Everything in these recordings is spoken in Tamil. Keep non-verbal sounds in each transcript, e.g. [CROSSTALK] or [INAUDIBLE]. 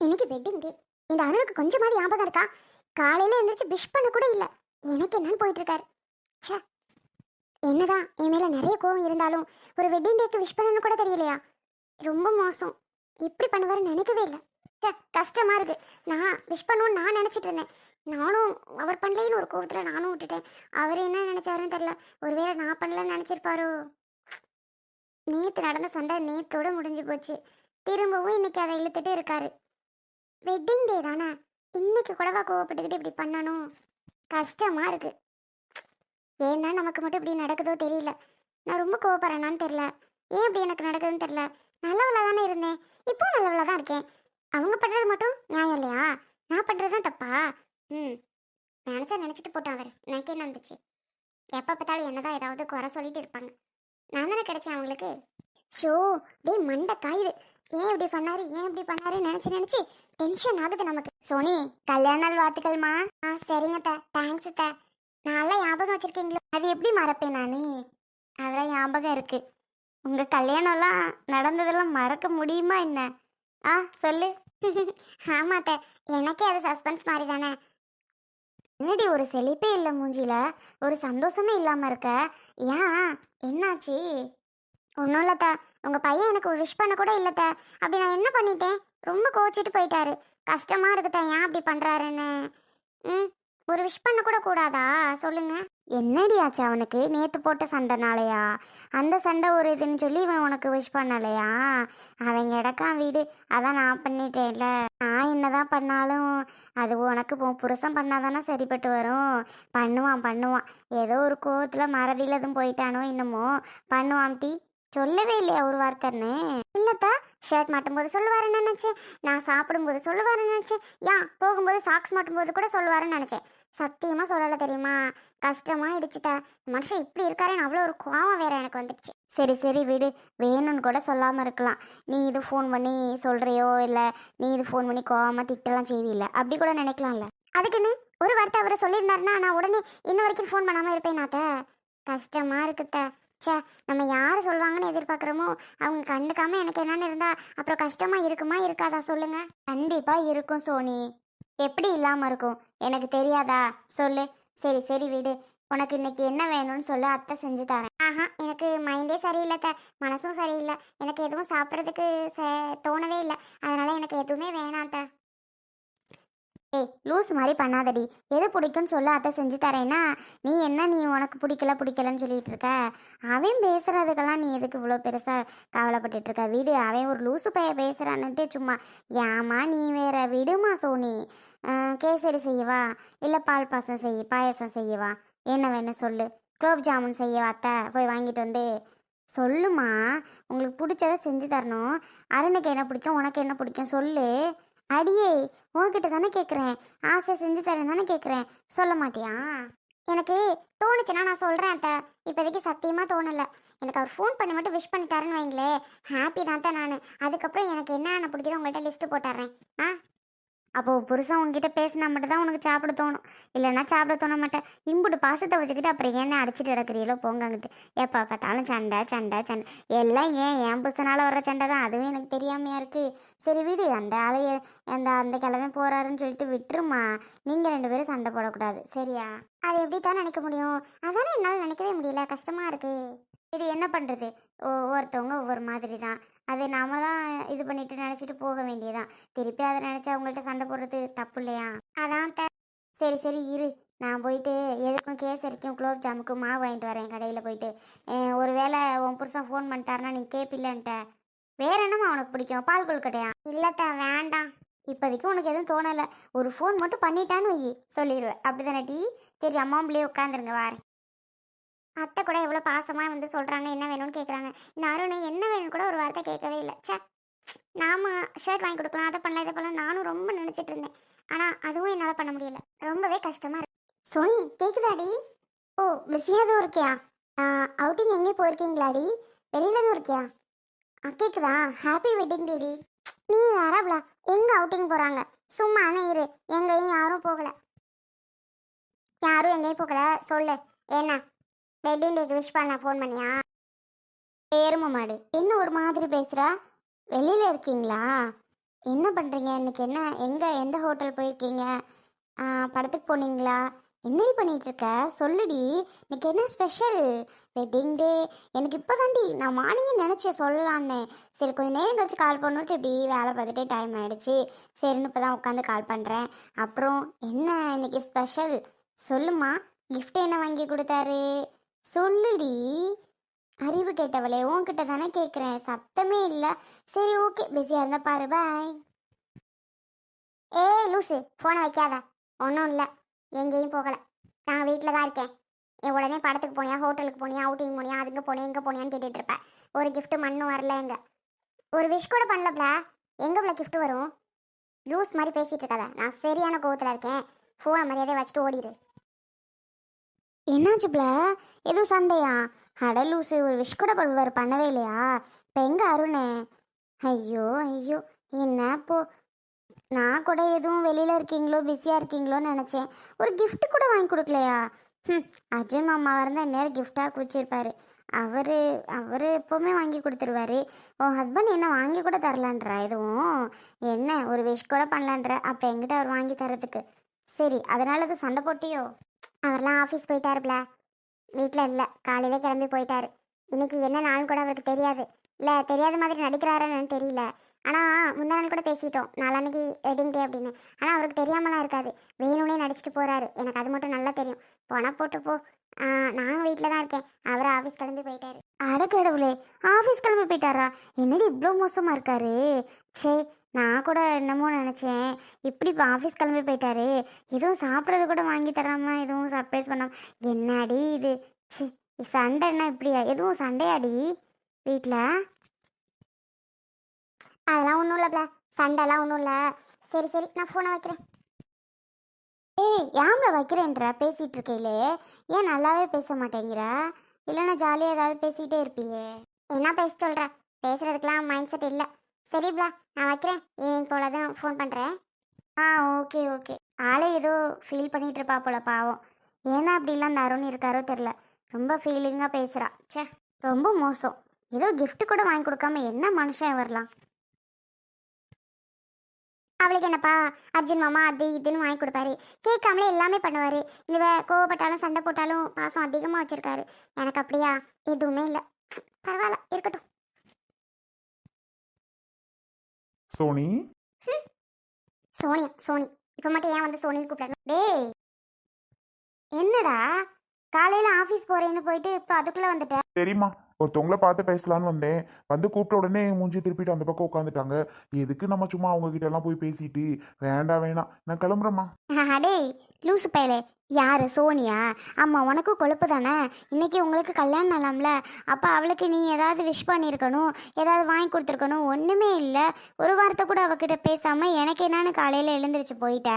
இன்னைக்கு வெட்டிங் டே இந்த அருணுக்கு கொஞ்சமாவது ஞாபகம் இருக்கா? காலையில எந்திரிச்சு விஷ் பண்ண கூட இல்லை. எனக்கு என்னன்னு போயிட்டு இருக்காரு. ச்சே. என்னதான் என் மேல நிறைய கோவம் இருந்தாலும் ஒரு வெட்டிங் டேக்கு விஷ் பண்ணணும்னு கூட தெரியலையா? ரொம்ப மோசம். இப்படி பண்ணுவாருன்னு நினைக்கவே இல்லை. ச்சே கஷ்டமா இருக்கு. நான் விஷ் பண்ணுவோன்னு நான் நினச்சிட்டு இருந்தேன். நானும் அவர் பண்ணலேன்னு ஒரு கோவத்துல நானும் விட்டுட்டேன். அவர் என்ன நினச்சாருன்னு தெரியல. ஒருவேளை நான் பண்ணலன்னு நினச்சிருப்பாரோ? நேற்று நடந்த சண்டை நேத்தோட முடிஞ்சு போச்சு. திரும்பவும் இன்னைக்கு அதை இழுத்துட்டு இருக்காரு. வெட்டிங் டே தானே? இன்னைக்கு கூடவா கோவப்பட்டுக்கிட்டு இப்படி பண்ணணும்? கஷ்டமா இருக்கு. ஏன் தான் நமக்கு மட்டும் இப்படி நடக்குதோ தெரியல. நான் ரொம்ப கோவப்படுறேனான்னு தெரியல. ஏன் இப்படி எனக்கு நடக்குதுன்னு தெரியல? நல்லவளாக தானே இருந்தேன். இப்போ நல்லவளாக தான் இருக்கேன். அவங்க பண்ணுறது மட்டும் நியாயம் இல்லையா? நான் பண்ணுறது தான் தப்பா? ம். நினச்சா நினச்சிட்டு போட்டான் அவர். எனக்கு என்ன வந்துச்சு? எப்போ பார்த்தாலும் என்னதான் ஏதாவது குறை சொல்லிட்டு இருப்பாங்க. நான் தானே கிடைச்சேன் அவங்களுக்கு? ஷோ டே மண்டை காயுது ஏன் இப்படி பண்ணாரு? ஏன் இப்படி பண்ணாருன்னு நினச்சி நினச்சி டென்ஷன் ஆகுது நமக்கு. சோனி கல்யாண நாள் வாழ்த்துக்கள்மா. ஆ சரிங்க த தேங்க்ஸ் த நல்லா ஞாபகம் வச்சிருக்கீங்களா. அது எப்படி மறப்பேன் நான்? அதெல்லாம் ஞாபகம் இருக்குது உங்கள் கல்யாணம்லாம் நடந்ததெல்லாம் மறக்க முடியுமா என்ன? ஆ சொல்லு. [LAUGHS] ஆமா த எனக்கே அது சஸ்பென்ஸ் மாதிரி தானே என்னடி ஒரு செழிப்பே இல்லை மூஞ்சியில்? ஒரு சந்தோஷமே இல்லாமல் இருக்க? ஏன்? என்னாச்சு? ஒன்றும் இல்லைத்தா உங்கள் பையன் எனக்கு ஒரு விஷ் பண்ண கூட இல்லைத்த. அப்படி நான் என்ன பண்ணிட்டேன்? ரொம்ப கோச்சிட்டு போயிட்டாரு. கஷ்டமாக இருக்குதா ஏன் அப்படி பண்ணுறாருன்னு ம் ஒரு விஷ் பண்ண கூட கூடாதா? சொல்லுங்க. என்னடி ஆச்சு அவனுக்கு? நேற்று போட்ட சண்டைனாலயா? அந்த சண்டை ஒரு இதுன்னு சொல்லி இவன் உனக்கு விஷ் பண்ணலையா? அவன் கிடக்கான் வீடு. அதான் நான் பண்ணிட்டேன்ல. நான் என்னதான் பண்ணாலும் அது உனக்கு புருஷன் பண்ணாதானே சரிப்பட்டு வரும். பண்ணுவான் பண்ணுவான். ஏதோ ஒரு கோவத்தில் மறதியில் எதுவும் போயிட்டானோ என்னமோ. பண்ணுவான் டீ சொல்லவே இல்லையா ஒரு வார்த்தைன்னு? இல்லத்தா ஷர்ட் மாட்டும்போது சொல்லுவாருன்னு நினச்சேன். நான் சாப்பிடும்போது சொல்லுவாருன்னு நினச்சேன். ஏன்? போகும்போது சாக்ஸ் மாட்டும்போது கூட சொல்லுவாருன்னு நினச்சேன். சத்தியமாக சொல்லலை தெரியுமா? கஷ்டமாக மனுஷன் இப்படி இருக்காருன்னு அவ்வளோ ஒரு கோவம் வேற எனக்கு வந்துடுச்சு. சரி சரி விடு. வேணும்னு கூட சொல்லாமல் இருக்கலாம். நீ இது ஃபோன் பண்ணி சொல்கிறியோ இல்லை நீ இது ஃபோன் பண்ணி கோவமாக திட்டலாம் செய்வில்ல? அப்படி கூட நினைக்கலாம்ல. அதுக்குன்னு ஒரு வார்த்தை அவரை சொல்லியிருந்தாருன்னா நான் உடனே இன்ன வரைக்கும் ஃபோன் பண்ணாமல் இருப்பேன் நாத்த கஷ்டமாக இருக்குத்த. ச்சே நம்ம யார் சொல்லுவாங்கன்னு எதிர்பார்க்குறோமோ அவங்க கண்டுக்காமல் எனக்கு என்னென்னு இருந்தால் அப்புறம் கஷ்டமாக இருக்குமா இருக்காதா சொல்லுங்கள் கண்டிப்பாக இருக்கும் சோனி. எப்படி இல்லாமல் இருக்கும்? எனக்கு தெரியாதா? சொல்லு. சரி சரி விடு. உனக்கு இன்னைக்கு என்ன வேணும்னு சொல்லு அத்தை செஞ்சு தரேன். ஆஹா எனக்கு மைண்டே சரியில்லை த மனசும் சரியில்லை. எனக்கு எதுவும் சாப்பிட்றதுக்கு ச- தோணவே இல்லை. அதனால் எனக்கு எதுவுமே வேணாம் த ஏய் லூஸ் மாதிரி பண்ணாதடி. எது பிடிக்கும்னு சொல்லு அத்தை செஞ்சு தரேன்னா நீ என்ன நீ உனக்கு பிடிக்கல பிடிக்கலன்னு சொல்லிட்டு இருக்க? அவன் பேசுறதுக்கெல்லாம் நீ எதுக்கு இவ்வளோ பெருசாக கவலைப்பட்டுட்டு இருக்க? வீடு அவன் ஒரு லூசு பைய பேசுறான்னுட்டு சும்மா ஏமா நீ வேற விடுமா சோனி? கேசரி செய்யவா இல்லை பால் பாசம் செய்ய பாயசம் செய்யவா என்ன வேணும் சொல்லு. குலோப் ஜாமுன் செய்யவா அத்தை. போய் வாங்கிட்டு வந்து. சொல்லுமா உங்களுக்கு பிடிச்சத செஞ்சு தரணும். அருணுக்கு என்ன பிடிக்கும் உனக்கு என்ன பிடிக்கும் சொல்லு. அடியே உன்கிட்ட தானே கேட்குறேன் ஆசை செஞ்சு தரேன் தானே கேட்குறேன் சொல்ல மாட்டியா? எனக்கு தோணுச்சுன்னா நான் சொல்கிறேன் அத்தை. இப்போதைக்கு சத்தியமாக தோணலை. எனக்கு அவர் ஃபோன் பண்ணி மட்டும் விஷ் பண்ணிட்டாருன்னு வைங்களேன் ஹாப்பி தான் தான் நான். அதுக்கப்புறம் எனக்கு என்னென்ன பிடிக்குதோ உங்கள்கிட்ட லிஸ்ட்டு போட்டுறேன். ஆ? அப்போ புருஷன் உங்ககிட்ட பேசினா மட்டும் தான் உனக்கு சாப்பிட தோணும். இல்லைன்னா சாப்பிட தோண மாட்டேன். இம்புட்டு பாசத்தை வச்சுக்கிட்டு அப்புறம் என்ன அடிச்சிட்டு கிடக்குறீங்களோ போங்க அங்கிட்டு. எப்போ பார்த்தாலும் சண்டை சண்டை சண்டை. எல்லாம் ஏன் என் புருஷனால் வர்ற சண்டை தான்? அதுவும் எனக்கு தெரியாமையாக இருக்குது சரி விடு அந்த ஆளைய அந்த அந்த கிழமை போகிறாருன்னு சொல்லிட்டு விட்டுருமா. நீங்கள் ரெண்டு பேரும் சண்டை போடக்கூடாது. சரியா? அது எப்படி தான் நினைக்க முடியும்? அதானே என்னால் நினைக்கவே முடியல. கஷ்டமாக இருக்குது இது என்ன பண்ணுறது ஒவ்வொருத்தவங்க ஒவ்வொரு மாதிரி தான் அது நாம தான் இது பண்ணிட்டு நினச்சிட்டு போக வேண்டியதான் திருப்பி அதை நினச்சா அவங்கள்ட்ட சண்டை போடுறது தப்பு இல்லையா? அதான் சரி சரி இரு. நான் போயிட்டு எதுக்கும் கேசரிக்கும் குலோப் ஜாமுக்கும் மாவு வாங்கிட்டு வரேன் கடையில் போயிட்டு. ஒரு வேளை உன் புருஷன் ஃபோன் பண்ணிட்டாருன்னா நீ கேப்பில்லன்ட்ட வேற என்னமா உனக்கு பிடிக்கும்? பால் கொழுக்கட்டையா இல்லத்த வேண்டாம். இப்போதைக்கு உனக்கு எதுவும் தோணலை. ஒரு ஃபோன் மட்டும் பண்ணிட்டான்னு வை. சொல்லிடுவேன் அப்படிதானே டீ? சரி அம்மாம்பிளே உட்காந்துருங்க வாரேன். அத்தை கூட எவ்வளோ பாசமாக வந்து சொல்கிறாங்க என்ன வேணும்னு கேட்குறாங்க இந்த அருண் என்ன வேணும்னு கூட ஒரு வார்த்தை கேட்கவே இல்லை. ச்சே நாம ஷர்ட் வாங்கி கொடுக்கலாம் அதை பண்ணலாம் இதை பண்ணலாம் நானும் ரொம்ப நினச்சிட்டு இருந்தேன். ஆனால் அதுவும் என்னால் பண்ண முடியல. ரொம்பவே கஷ்டமாக இருக்கு. சோனி கேட்குதாடி ஓ பிஸியாக இருக்கியா? அவுட்டிங் எங்கேயும் போயிருக்கீங்களாடி? வெளியில தான் இருக்கியா? ஆ ஹாப்பி வெட்டிங் டேடி நீ வேறப்ல எங்கே அவுட்டிங் போகிறாங்க சும்மா இரு. எங்கேயும் யாரும் போகலை. யாரும் எங்கேயும் போகலை? சொல்லு. என்ன வெட்டிங் டேக்கு விஷ் பண்ண ஃபோன் பண்ணியா? ஏறும மாடு. என்ன ஒரு மாதிரி பேசுகிறா வெளியில் இருக்கீங்களா? என்ன பண்ணுறீங்க இன்னைக்கு என்ன? எங்கே எந்த ஹோட்டல் போயிருக்கீங்க? படத்துக்கு போனீங்களா? என்னையும் பண்ணிகிட்ருக்க சொல்லுடி. இன்னைக்கு என்ன ஸ்பெஷல் வெட்டிங் டே எனக்கு இப்போ தாண்டி நான் மார்னிங்கே நினச்சேன் சொல்லலான்னு சரி கொஞ்சம் நேரம் கழிச்சு கால் பண்ணிட்டு இப்படி வேலை பார்த்துட்டே டைம் ஆகிடுச்சு சரின்னு இப்போ தான் உட்காந்து கால் பண்ணுறேன் அப்புறம் என்ன இன்னைக்கு ஸ்பெஷல் சொல்லுமா கிஃப்ட் என்ன வாங்கி கொடுத்தாரு? சொல்லுடி. அறிவு கேட்டவளே உன்கிட்ட தானே கேட்குறேன் சத்தமே இல்லை. சரி ஓகே. பிஸியாக இருந்தால் பாரு. பாய் ஏய் லூசு. ஃபோனை வைக்காத. ஒன்றும் இல்லை. எங்கேயும் போகலை. நான் வீட்டில் தான் இருக்கேன். என் உடனே படத்துக்கு போனியா? ஹோட்டலுக்கு போனியா? அவுட்டிங் போனியா? அதுங்க போனியா? இங்கே போனியான்னு கேட்டுட்டு இருப்பேன் ஒரு கிஃப்ட்டு மண்ணும் வரல எங்க ஒரு விஷ் கூட பண்ணலப்ல. எங்கே பிள்ளை வரும்? லூஸ் மாதிரி பேசிகிட்டு இருக்காத. நான் சரியான கோவத்தில் இருக்கேன். ஃபோனை மரியாதையை வச்சுட்டு ஓடிடு என்னாச்சு பிள்ள? எதுவும் சண்டையா? அடலூசு ஒரு விஷ் கூட பண்ணுவார் பண்ணவே இல்லையா? இப்போ எங்கே அருண்? ஐயோ ஐயோ என்ன போ நான் கூட எதுவும் வெளியில் இருக்கீங்களோ பிஸியாக இருக்கீங்களோன்னு நினச்சேன். ஒரு கிஃப்ட் கூட வாங்கி கொடுக்கலையா? ம் அஜய் மாமா இருந்தால் நேரம் கிஃப்டாக குச்சிருப்பாரு அவர் அவர் எப்போவுமே வாங்கி கொடுத்துருவாரு. உன் ஹஸ்பண்ட் என்ன வாங்கி கூட தரலான்றா? எதுவும்? என்ன ஒரு விஷ் கூட பண்ணலான்ற? அப்போ எங்கிட்ட அவர் வாங்கி தரதுக்கு சரி அதனால அது சண்டை போட்டியோ? அவர்லாம் ஆஃபீஸ் போயிட்டாருப்ல. வீட்டில் இல்லை. காலையில கிளம்பி போயிட்டாரு. இன்னைக்கு என்ன நாள் கூட அவருக்கு தெரியாது. இல்லை தெரியாத மாதிரி நடிக்கிறாருன்னு தெரியல. ஆனால் முந்தா நாள் கூட பேசிட்டோம். நாளான்னைக்கு வெட்டிங் டே அப்படின்னு. ஆனால் அவருக்கு தெரியாமலாம் இருக்காது. வேணும்னே நடிச்சிட்டு போகிறாரு எனக்கு அது மட்டும் நல்லா தெரியும். போனால் போட்டு போ. ஆ, நான் வீட்டில் தான் இருக்கேன். அவர் ஆஃபீஸ் கிளம்பி போயிட்டாரு. அடக்கடவுளே! ஆஃபீஸ் கிளம்பி போயிட்டாரா? என்னடி இவ்வளோ மோசமாக இருக்காரு? சே நான் கூட என்னமோ நினச்சேன். இப்படி இப்போ ஆஃபீஸ் கிளம்பி போயிட்டாரு. எதுவும் சாப்பிட்றது கூட வாங்கி தராம எதுவும் சர்ப்ரைஸ் பண்ணாம. என்னடி இது? சி சண்டைன்னா இப்படியா? எதுவும் சண்டையாடி வீட்டில் அதெல்லாம் ஒன்றும் இல்லைப்ல சண்டைலாம் ஒன்றும் இல்லை. சரி சரி நான் ஃபோனை வைக்கிறேன். ஏய் ஏம்ல வைக்கிறேன்ற? பேசிகிட்டு இருக்கையிலே. ஏன் நல்லாவே பேச மாட்டேங்கிற? இல்லைன்னா ஜாலியாக ஏதாவது பேசிகிட்டே இருப்பியே. என்ன பேச சொல்கிற பேசுகிறதுக்கெலாம் மைண்ட் செட் இல்லை. சரிப்ல நான் வைக்கிறேன். ஈவினிங் போல தான் ஃபோன் பண்ணுறேன் ஆ ஓகே ஓகே ஆளே ஏதோ ஃபீல் பண்ணிகிட்டு இருப்பா போல பாவம். ஏன்னா அப்படிலாம் அந்த அருண் இருக்காரோ தெரில ரொம்ப ஃபீலிங்காக பேசுகிறா ச்சே ரொம்ப மோசம். ஏதோ கிஃப்ட் கூட வாங்கி கொடுக்காம என்ன மனுஷன் வரலாம் அவளுக்கு என்னப்பா? அர்ஜுன் மாமா அது இதுன்னு வாங்கி கொடுப்பாரு. கேட்காமலே எல்லாமே பண்ணுவார். இந்த கோவப்பட்டாலும் சண்டை போட்டாலும் பாசம் அதிகமாக வச்சுருக்காரு. எனக்கு அப்படியா? எதுவுமே இல்லை. பரவாயில்ல இருக்கட்டும். சோனி? சோனியா சோனி இப்போ மட்டும் ஏன் வந்து சோனின்னு கூப்பிடணும் டேய் என்னடா? காலையில் ஆஃபீஸ் போகிறேன்னு போயிட்டு இப்போ அதுக்குள்ளே வந்துட்ட? தெரியுமா ஒருத்தவங்கள பார்த்து பேசலான்னு வந்தேன். வந்து கூப்பிட்ட உடனே மூஞ்சி திருப்பிட்டு அந்த பக்கம் உட்காந்துட்டாங்க எதுக்கு நம்ம சும்மா அவங்க கிட்ட எல்லாம் போய் பேசிட்டு? வேண்டாம் வேணாம். நான் கிளம்புறேம்மா. டேய் லூசு பயலே. யார்? சோனியா? ஆமாம் உனக்கும் கொழுப்பு தானே? இன்றைக்கி உங்களுக்கு கல்யாணம் நல்லாம்ல அப்போ அவளுக்கு நீ ஏதாவது விஷ் பண்ணியிருக்கணும் ஏதாவது வாங்கி கொடுத்துருக்கணும் ஒன்றுமே இல்லை. ஒரு வாரத்தை கூட அவகிட்ட பேசாமல் எனக்கு என்னன்னு காலையில் எழுந்திரிச்சு போயிட்ட.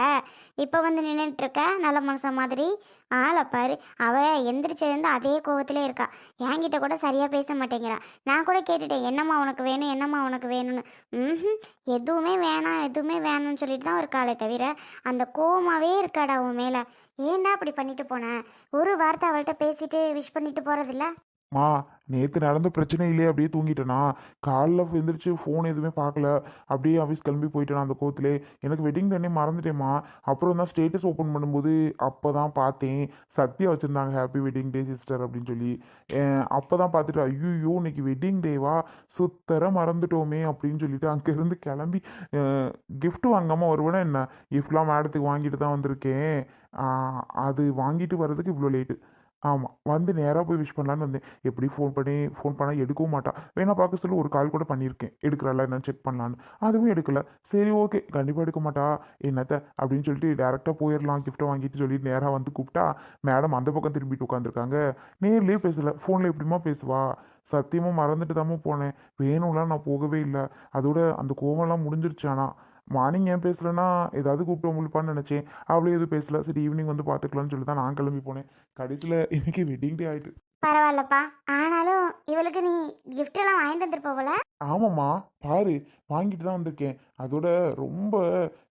இப்போ வந்து நின்றுட்டுருக்க நல்ல மனுஷன் மாதிரி. ஆளை பாரு. அவள் எந்திரிச்சதுலேருந்து அதே கோவத்திலே இருக்கா. என்கிட்ட கூட சரியாக பேச மாட்டேங்கிறான் நான் கூட கேட்டுட்டேன் என்னம்மா உனக்கு வேணும்? என்னம்மா உனக்கு வேணும்னு? ம் எதுவுமே வேணாம் எதுவுமே வேணும்னு சொல்லிட்டு தான் ஒரு காலை தவிர அந்த கோவமாகவே இருக்காடா உன் மேலே? ஏன்டா அப்படி பண்ணிட்டு போன? ஒரு வார்த்தை அவள்கிட்ட பேசிட்டு விஷ் பண்ணிட்டு போறதில்ல? மா நேற்று நடந்த பிரச்சனை இல்லையே அப்படியே தூங்கிட்டேனா? காலைல எழுந்திரிச்சு ஃபோன் எதுவுமே பார்க்கல. அப்படியே ஆஃபீஸ் கிளம்பி போயிட்டேனா அந்த கோவத்திலே? எனக்கு வெட்டிங் டேனே மறந்துட்டேம்மா. அப்புறம் தான் ஸ்டேட்டஸ் ஓப்பன் பண்ணும்போது அப்போ தான் பார்த்தேன். சத்யா வச்சுருந்தாங்க ஹாப்பி வெட்டிங் டே சிஸ்டர் அப்படின்னு சொல்லி. அப்போ தான் பார்த்துட்டு ஐயோ இன்னைக்கு வெட்டிங் டேவா சுத்தர மறந்துட்டோமே அப்படின்னு சொல்லிட்டு அங்கேருந்து கிளம்பி கிஃப்ட் வாங்காமல் வருவேனா என்ன? கிஃப்ட்லாம் மேடத்துக்கு வாங்கிட்டு தான் வந்திருக்கேன். அது வாங்கிட்டு வர்றதுக்கு இவ்வளோ லேட்டு ஆமாம் வந்து நேராக போய் விஷ் பண்ணலான்னு வந்தேன். எப்படி ஃபோன் பண்ணி ஃபோன் பண்ணால் எடுக்கவும் மாட்டான் வேணா பார்க்க சொல்லி ஒரு கால் கூட பண்ணியிருக்கேன். எடுக்கிறாளா என்னன்னு செக் பண்ணலான்னு அதுவும் எடுக்கல. சரி ஓகே கண்டிப்பாக எடுக்க மாட்டா. என்னத்த? அப்படின்னு சொல்லிட்டு டேரெக்டாக போயிடலாம் கிஃப்ட்டை வாங்கிட்டு சொல்லி நேராக வந்து கூப்பிட்டா மேடம் அந்த பக்கம் திரும்பிட்டு உட்காந்துருக்காங்க நேர்லேயே பேசலை. ஃபோனில் எப்படிமா பேசுவா? சத்தியமாக மறந்துட்டு தாமோ போனேன். வேணும்லாம் நான் போகவே இல்லை. அதோட அந்த கோவம்லாம் முடிஞ்சிருச்சானா மார்னிங் ஏன் பேசலன்னா ஏதாவது கூப்பிட்டு உங்களுப்பான்னு நினச்சேன். அவளே எதுவும் பேசல. சரி ஈவினிங் வந்து பார்த்துக்கலாம்னு சொல்லி தான் நான் கிளம்பி போனேன். கடைசியில் இன்னைக்கு வெட்டிங் டே ஆயிட்டு. பரவாயில்லப்பா. ஆனாலும் இவளுக்கு நீ gift எல்லாம் வாங்கிட்டு வந்திருப்ப போல? ஆமாம்மா. பாரு வாங்கிட்டு தான் வந்திருக்கேன். அதோட ரொம்ப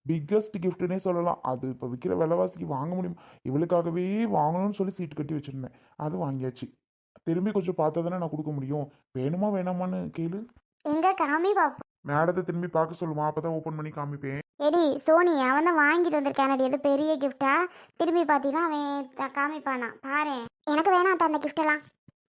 பிக்கஸ்ட் கிஃப்ட்னே சொல்லலாம். அது இப்போ விற்கிற விலைவாசிக்கு வாங்க முடியும். இவளுக்காகவே வாங்கணும்னு சொல்லி சீட்டு கட்டி வச்சுருந்தேன். அது வாங்கியாச்சு. திரும்பி கொஞ்சம் பார்த்தா தானே நான் கொடுக்க முடியும். வேணுமா வேணாமான்னு கேளு. எங்க காமி பாப்போம் மேடத்தை திரும்பி பார்க்க சொல்லுமா? அப்பதான் ஓப்பன் பண்ணி காமிப்பேன். எடி சோனி அவன் தான் வாங்கிட்டு வந்திருக்கானடி. எது பெரிய கிஃப்டா திரும்பி பார்த்தீங்கன்னா அவன் த- காமிப்பானா. பாரு. எனக்கு வேணாம் அந்த கிஃப்டெல்லாம்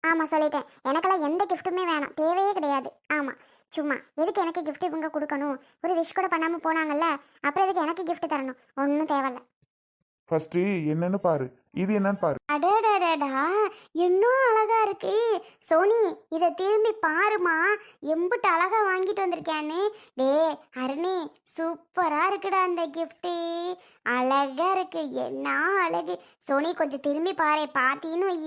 ஆமாம் சொல்லிட்டேன். எனக்கெல்லாம் எந்த கிஃப்ட்டுமே வேணாம். தேவையே கிடையாது. ஆமாம் சும்மா. எதுக்கு எனக்கு gift இவங்க கொடுக்கணும்? ஒரு விஷ் கூட பண்ணாமல் போனாங்கல்ல. அப்புறம் எதுக்கு எனக்கு gift தரணும்? ஒன்றும் தேவையில்ல. ஃபர்ஸ்ட் என்னன்னு பாரு. இது என்னன்னு பாரு. அடடடடா இன்னும் அழகா இருக்கு. சோனி இதை திரும்பி பாருமா எம்புட்டு அழகா வாங்கிட்டு வந்திருக்கேன்னு டே அருணி சூப்பரா இருக்குடா அந்த கிஃப்ட்டு அழகா இருக்கு. என்ன அழகு. சோனி கொஞ்சம் திரும்பி பாரு. பாத்தின்னு வை.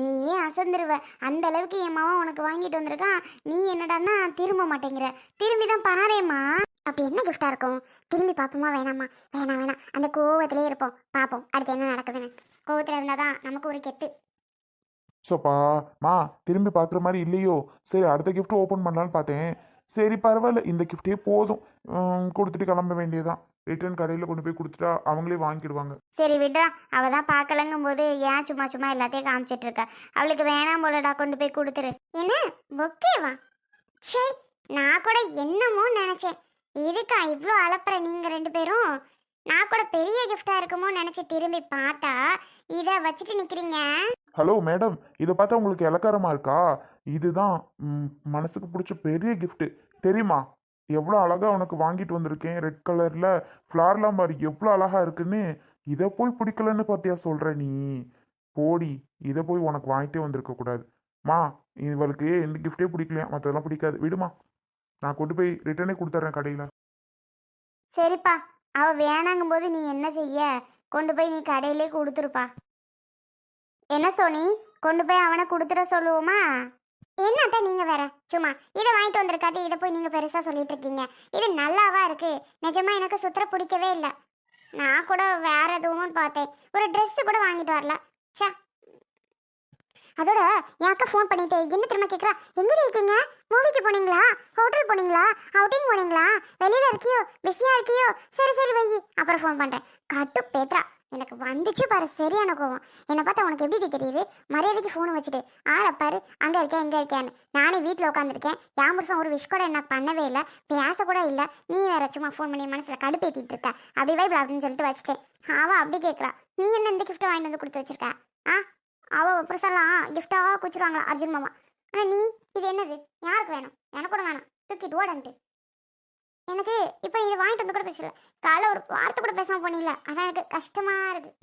நீயே அசந்துருவ. அந்த அளவுக்கு என் மாவன் உனக்கு வாங்கிட்டு வந்திருக்கான். நீ என்னடான்னா திரும்ப மாட்டேங்கிற. திரும்பி தான் பாரேம்மா. அப்படி என்ன கிஃப்டா இருக்கும்? திரும்பி பார்ப்போமா வேணாமா வேணாம் வேணாம். அந்த கோவத்திலே இருப்போம். பார்ப்போம் அடுத்து என்ன நடக்குதுன்னு. கோவத்தில் இருந்தால் தான் நமக்கு ஒரு கெத்து. சோப்பா மா திரும்பி பார்க்குற மாதிரி இல்லையோ. சரி அடுத்த gift ஓப்பன் பண்ணலான்னு பார்த்தேன். சரி பரவாயில்ல. இந்த கிஃப்டே போதும். உம், கொடுத்துட்டு கிளம்ப வேண்டியதுதான். ரிட்டர்ன் கடையில் கொண்டு போய் கொடுத்துட்டா அவங்களே வாங்கிடுவாங்க சரி விட்றா. அவ தான் பார்க்கலங்கும் போது ஏன் சும்மா சும்மா எல்லாத்தையும் காமிச்சிட்டு இருக்கா? அவளுக்கு வேணாம் போலடா கொண்டு போய் கொடுத்துரு. என்ன? பொக்கேவா? சே நான் கூட என்னமோ நினச்சேன். இதுக்கா இவ்வளோ அலப்புற நீங்கள் ரெண்டு பேரும்? நான் கூட பெரிய கிஃப்டா இருக்குமோ நினச்சி திரும்பி பார்த்தா இதை வச்சுட்டு நிற்கிறீங்க ஹலோ மேடம் இதை பார்த்தா உங்களுக்கு இலக்காரமா இருக்கா? இதுதான் ம், மனசுக்கு பிடிச்ச பெரிய gift. தெரியுமா? எவ்வளோ அழகா உனக்கு வாங்கிட்டு வந்திருக்கேன். ரெட் கலர்ல ஃப்ளார்லாம் பாரு எவ்வளோ அழகா இருக்குன்னு. இதை போய் பிடிக்கலன்னு பார்த்தியா சொல்ற நீ? போடி இதை போய் உனக்கு வாங்கிட்டே வந்திருக்க கூடாது. மா இவளுக்கு எந்த கிஃப்டே பிடிக்கலையா? மற்றதெல்லாம் பிடிக்காது. விடுமா. நான் கொண்டு போய் ரிட்டர்னே கொடுத்துட்றேன் கடையில். சரிப்பா. அவள் வேணாங்கும் போது நீ என்ன செய்ய? கொண்டு போய் நீ கடையிலே கொடுத்துருப்பா. என்ன சோனி? கொண்டு போய் அவனை கொடுத்துட சொல்லுவோமா? என்னத்த நீங்க வேற? சும்மா இதை வாங்கிட்டு வந்திருக்காது இதை போய் நீங்க பெருசா சொல்லிட்டு இருக்கீங்க இது நல்லாவா இருக்கு? நிஜமா எனக்கு சுத்தர பிடிக்கவே இல்லை. நான் கூட வேற எதுவும் பார்த்தேன். ஒரு ட்ரெஸ்ஸு கூட வாங்கிட்டு வரல. சா அதோட என் அக்கா ஃபோன் பண்ணிட்டு என்ன திரும்ப கேட்குறா எங்கே இருக்கீங்க? மூவிக்கு போனீங்களா? ஹோட்டல் போனீங்களா? அவுட்டிங் போனீங்களா? வெளியில இருக்கியோ? பிஸியாக இருக்கியோ? சரி சரி வை அப்புறம் ஃபோன் பண்ணுறேன் கட்டு பேத்ரா எனக்கு வந்துச்சு பாரு சரியான கோவம். என்னை பார்த்தா உனக்கு எப்படி தெரியுது? மரியாதைக்கு ஃபோனை வச்சுட்டு ஆளை பாரு அங்கே இருக்கேன் இங்கே இருக்கேன்னு நானே வீட்டில் உட்காந்துருக்கேன் என் புருஷன் ஒரு விஷ் கூட என்ன பண்ணவே இல்லை. பேச கூட இல்லை. நீ வேற சும்மா ஃபோன் பண்ணி மனசில் கடுப்பேற்றிட்டு இருக்க. அப்படி வைபிள் அப்படின்னு சொல்லிட்டு வச்சுட்டேன். அவள் அப்படி கேட்குறா நீ என்ன இந்த கிஃப்ட்டை வாங்கிட்டு வந்து கொடுத்து வச்சிருக்க? ஆ அவள் புருஷெல்லாம் கிஃப்டாக குச்சிருவாங்களா அர்ஜுன் மாமா. ஆனால் நீ இது என்னது? யாருக்கு வேணும்? எனக்கு கூட வேணாம். தூக்கிட்டு ஓடன்ட்டு எனக்கு இப்போ இது வாங்கிட்டு வந்து கூட பேசல. காலைல ஒரு வார்த்தை கூட பேசாமல் போனீங்களா அதான் எனக்கு கஷ்டமா இருக்குது